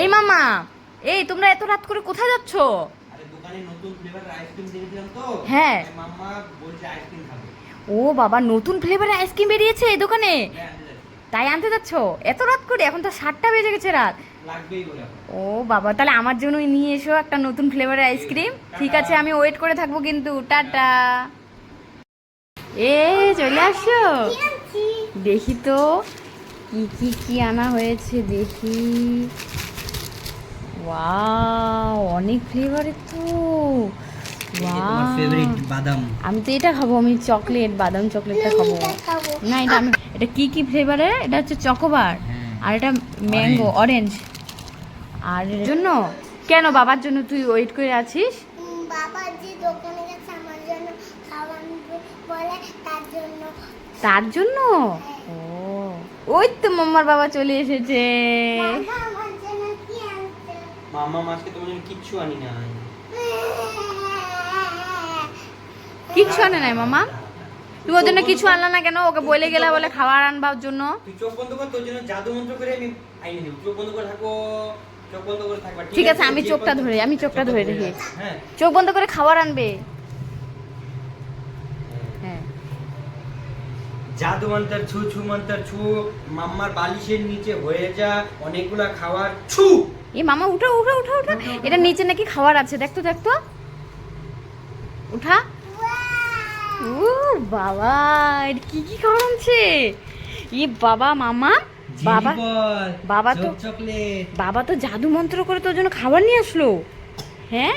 এই মামা এই তোমরা এত রাত করে কোথায় যাচ্ছ? হ্যাঁ। ও বাবা নতুন ফ্লেভারের আইসক্রিম বেরিয়েছে এই দোকানে? হ্যাঁ। তাই আনতে যাচ্ছ? এত রাত করে এখন তো সাতটা বেজে গেছে রাত। ও বাবা তাহলে আমার জন্যই নিয়ে এসো একটা নতুন ফ্লেভারের আইসক্রিম ঠিক আছে আমি ওয়েট করে থাকব কিন্তু। টাটা। এ চলে আসো। দেখি তো কি কি কি আনা হয়েছে দেখি। ওয়াও অনেক ফ্লেভারের তো। আমি তো এটা খাব আমি চকলেট বাদাম চকলেটটা খাব। না এটা আমি এটা কি কি ফ্লেভারের এটা হচ্ছে চকোবার হ্যাঁ। আর এটা ম্যাঙ্গো অরেঞ্জ আর এর জন্য? কেন বাবার জন্য তুই ওয়েট করে আছিস? বাবা যে দোকানে গেছে আমার জন্য খাবার বলে তার জন্য। তার জন্য? ও ওই তো মাম্মার বাবা চলে এসেছে। মাম্মা তোমার জন্য কিচ্ছু আনি না কিচ্ছু আনে নাই মামা? তুমি ওর জন্য কিছু আনলা না কেন? ওকে বলে গেলা বলে খাবার আনবার জন্য। তুই চোখ বন্ধ কর তোর জন্য জাদু মন্ত্র করে আমি আইনে দেবো চোখ বন্ধ করে থাকো চোখ বন্ধ করে থাকবা ঠিক আছে? আমি চোখটা ধরে আমি চোখটা ধরে রেখে হ্যাঁ। চোখ বন্ধ করে খাবার আনবে। হ্যাঁ। জাদু মন্ত্র ছু ছু মন্ত্র ছু মাম্মার বালিশের নিচে হয়ে যা অনেকগুলা খাবার ছু! এই মামা উঠা উঠা উঠা উঠা। এটা নিচে নাকি খাবার আছে দেখতো দেখতো। উঠা। ও বাবা কি কি খাবার আছে ই বাবা মামা বাবা বাবা তো- বাবা তো জাদু মন্ত্র করে তোর জন্য খাবার নিয়ে আসলো। হ্যাঁ?